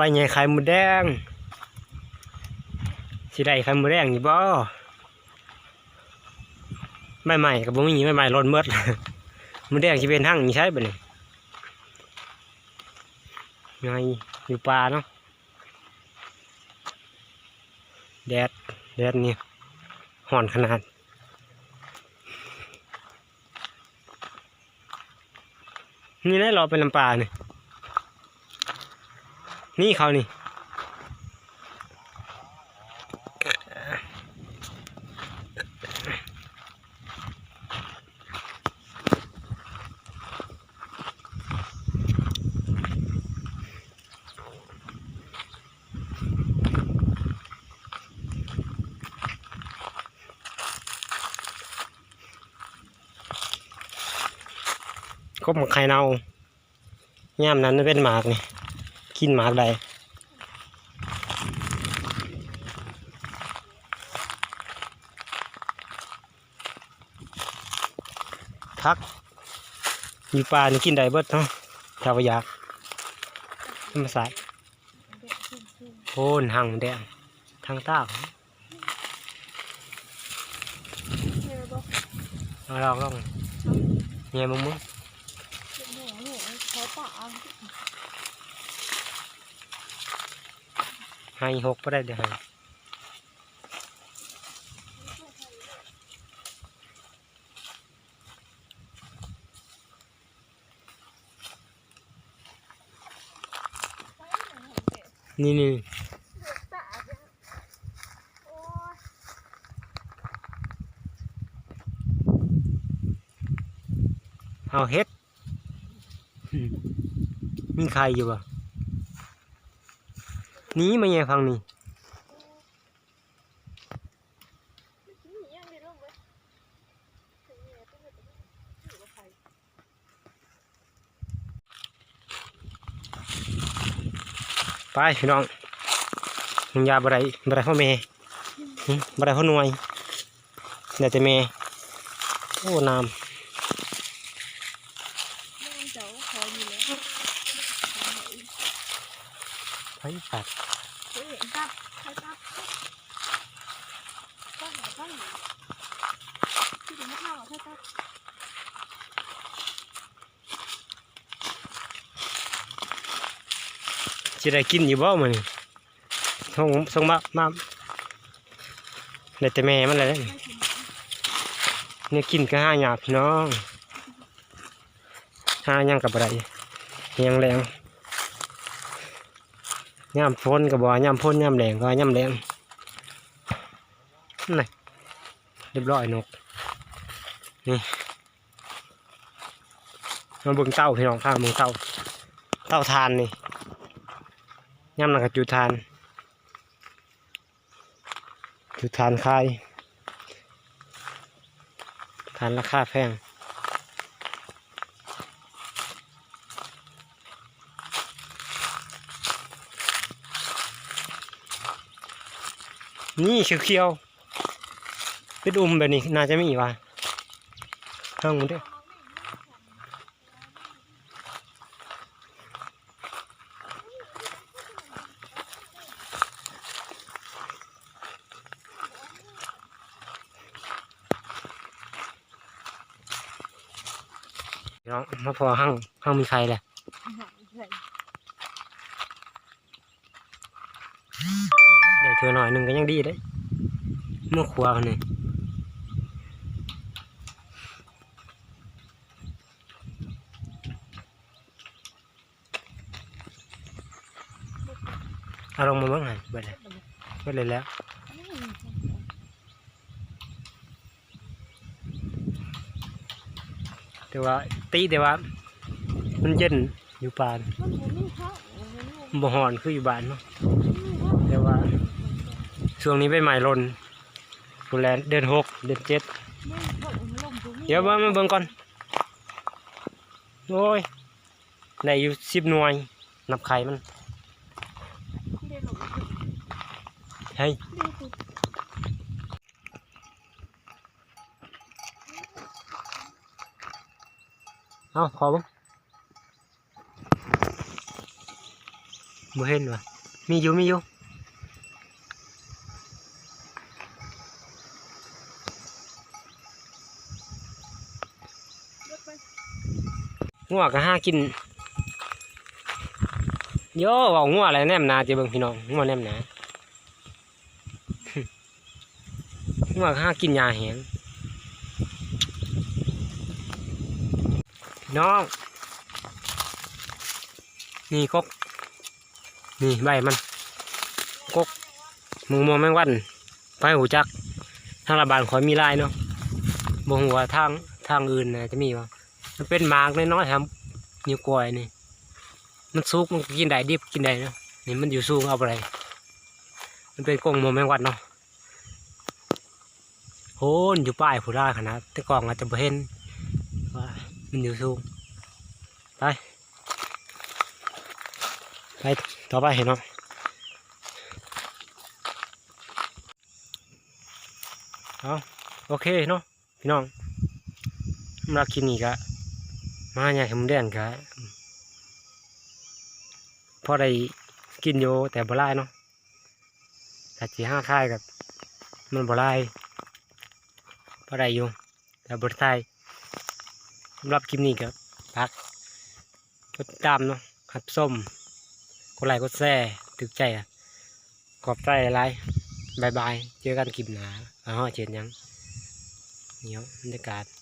ไปใหญ่ไข่หมูแดงสิได้ไข่หมูแดงนี่บ่ไม่ใหม่กับบ่มีไม่ใหม่ล้นเมดหมูแดงสิเป็นทั้งนี่ใช่บ่นี่ไงอยู่ป่าเนาะแดดแดดนี่ห่อนขนาดนี่แหละเราเป็นลำปลาเนี่ย นี่เขานี่ก็หมกไข่เน่าย่ามนั้นมันเป็นหมากนี่ กินหมากใดพักอยู่ป่านี่กินได้เบิดเนาะถ้าวอยากธรรมศาสตร์โพนหังแดงทางใต้เอาลองลองเงียมึงมึง เขาป่า ให้หกก็ได้เดี๋ยวให้นี่นี่เอาเฮ็ดมีใครอยู่บ่ นี่มาแย่ฟังนี่นี่ยังได้ลงเว้ยถึงเนี่ยต้องไปพี่น้องยังยาบได้บ่ได้พ่อแม่หึบ่ได้พ่อหน่วยเดี๋ยวแต่แม่โอ้น้แม่เจ้าคอยอยู่แล้วำไปปัดเฮ้ยเห็นตับใครตับตับไหนตับไหนที่ถึงไม่เข้าใครตับสิได้กินอยู่บ่มื้อนี้ส่งส่งมามาเดี๋ยวแต่แม่มันเลยเด้อไม่ถึงเนี่ยกินก็ห้าหยาบพี่น้องห้ายังกับอะไรยังแรง ย่ำฝนกับบ่ย่ำฝนย่ำแรงก็ย่ำแรงนี่เรียบร้อยนกนี่มาบิ่งเต้าพี่น้องข้างบิ่งเต้าเต้าทานนี่ย่ำหนักกับจุดทาน จุดทานคายทานราคาแพง นี่เขียวๆเป็นอุ้มแบบนี้น่าจะไมีว่ะเพิ่งมันด้วยเนาะมาพอห้างห้างมีใครแหละได้ เธอหน่อยหนึ่งก็ยังดีได้เมื่อครัวกันนี่อาลงมาเมื่อไงเบิดเลยเบิดเลยแล้วแต่ว่าตีแต่ว่ามันเย็นอยู่ป่านมันผมไม่เข้านบ่หอนคืออยู่บ้านเนาะ ช่วงนี้ใบไม้หล่นดูแลเดือนหกเดือนเจ็ดเดี๋ยวมามาเบิ่งก่อนโอ้ยได้อยู่สิบหน่วย นับไข่มันเฮ้ยเอาขอบิ่งบ่เห็นวะมีอยู่มีอยู่ รถไป งัวก็ห้ากินโย่เว่างัวอะไรแนมนาจะเบิ่งพี่น้องงัวแนมนางัวก็หากินหญ้าแหงน้อง นี่กกนี่ใบมันกกมึงมองแมงวันไปหูจัก ทางระบาดขอยมีลายเนาะบ่หัวทางทางอื่นนะจะมีวะ มันเป็นหมากน้อยๆครับนิ้วก้อยนี่ มันสุกมันกินได้ดิบกินได้เนาะนี่มันอยู่สูงเอาไปไรมันเป็นกรงมองแมงวันเนาะโหนอยู่ป้ายผู้ได้ขนาดแต่กล่องอาจจะเห็นว่ามันอยู่สูงไปไปต่อไปเห็นเนาะเอาโอเคเนาะพี่น้องสำหรับคลิปนี้ก็ มาใหญ่ขมแดงก็พอได้กินโยแต่บ่ไล่เนาะแต่สีห้าค่ายกับมันบ่ไล่พอได้อยู่แต่บ่ได้สำหรับคลิปนี้ก็พักกดติดตามเนาะขับส้มกดไลค์กดแชร์ถึกใจอะขอบใจอะไรบายบาย เจอกันคลิปหนาแล้วเจอยังเดี๋ยวบรรยากาศ